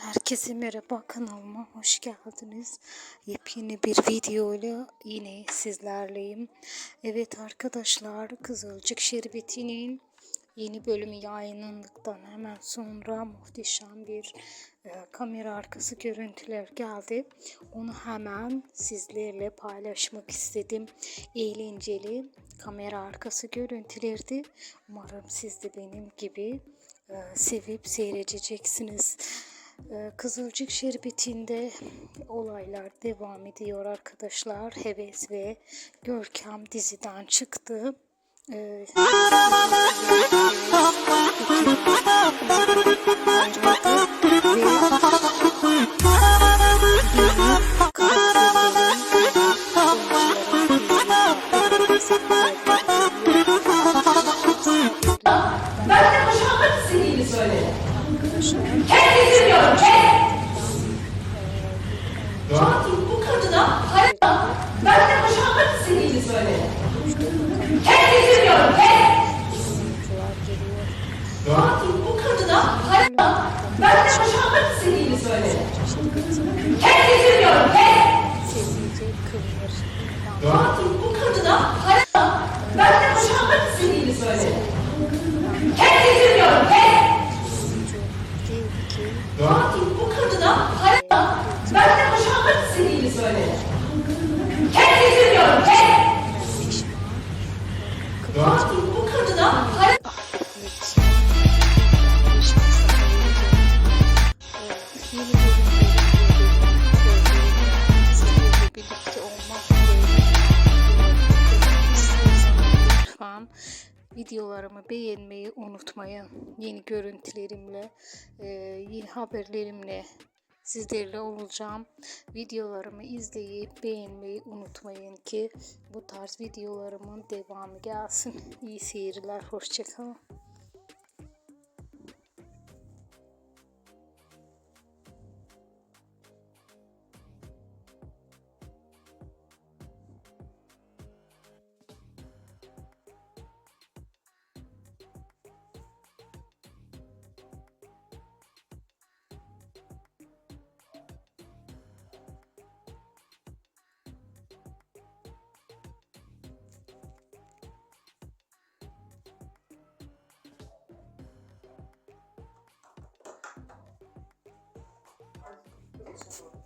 Herkese merhaba kanalıma hoş geldiniz. Yepyeni bir videoyla yine sizlerleyim. Evet arkadaşlar Kızılcık Şerbeti'nin yeni bölümü yayınlandıktan hemen sonra muhteşem bir e, kamera arkası görüntüler geldi. Onu hemen sizlerle paylaşmak istedim. Eğlenceli kamera arkası görüntülerdi. Umarım siz de benim gibi e, sevip seyredeceksiniz. Ee, Kızılcık Şerbeti'nde olaylar devam ediyor arkadaşlar. Heves ve Görkem diziden çıktı. Ee, Ben de boşanmak istediğini söyledim. Kes kes! Fatih bu kadına hayat, ben de boşanmak istediğini söyledi. Kes oyuncular geliyor. Fatih bu kadına hayat, ben de boşanmak istediğini söyledi. Kes! Sessizce kıvır. Fatih bu kadına hayat, videolarımı beğenmeyi unutmayın. Yeni görüntülerimle, e, yeni haberlerimle sizlerle olacağım. Videolarımı izleyip beğenmeyi unutmayın ki bu tarz videolarımın devamı gelsin. İyi seyirler, hoşçakalın. Sağ olun.